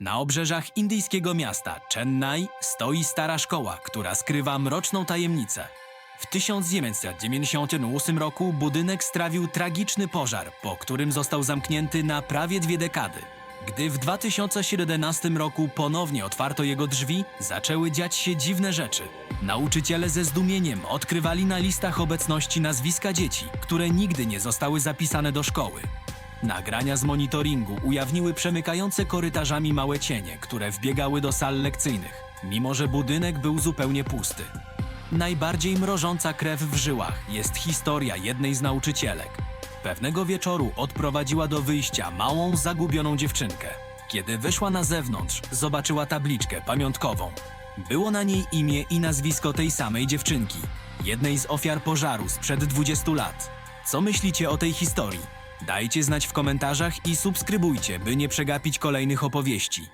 Na obrzeżach indyjskiego miasta Chennai stoi stara szkoła, która skrywa mroczną tajemnicę. W 1998 roku budynek strawił tragiczny pożar, po którym został zamknięty na prawie dwie dekady. Gdy w 2017 roku ponownie otwarto jego drzwi, zaczęły dziać się dziwne rzeczy. Nauczyciele ze zdumieniem odkrywali na listach obecności nazwiska dzieci, które nigdy nie zostały zapisane do szkoły. Nagrania z monitoringu ujawniły przemykające korytarzami małe cienie, które wbiegały do sal lekcyjnych, mimo że budynek był zupełnie pusty. Najbardziej mrożąca krew w żyłach jest historia jednej z nauczycielek. Pewnego wieczoru odprowadziła do wyjścia małą, zagubioną dziewczynkę. Kiedy wyszła na zewnątrz, zobaczyła tabliczkę pamiątkową. Było na niej imię i nazwisko tej samej dziewczynki, jednej z ofiar pożaru sprzed 20 lat. Co myślicie o tej historii? Dajcie znać w komentarzach i subskrybujcie, by nie przegapić kolejnych opowieści.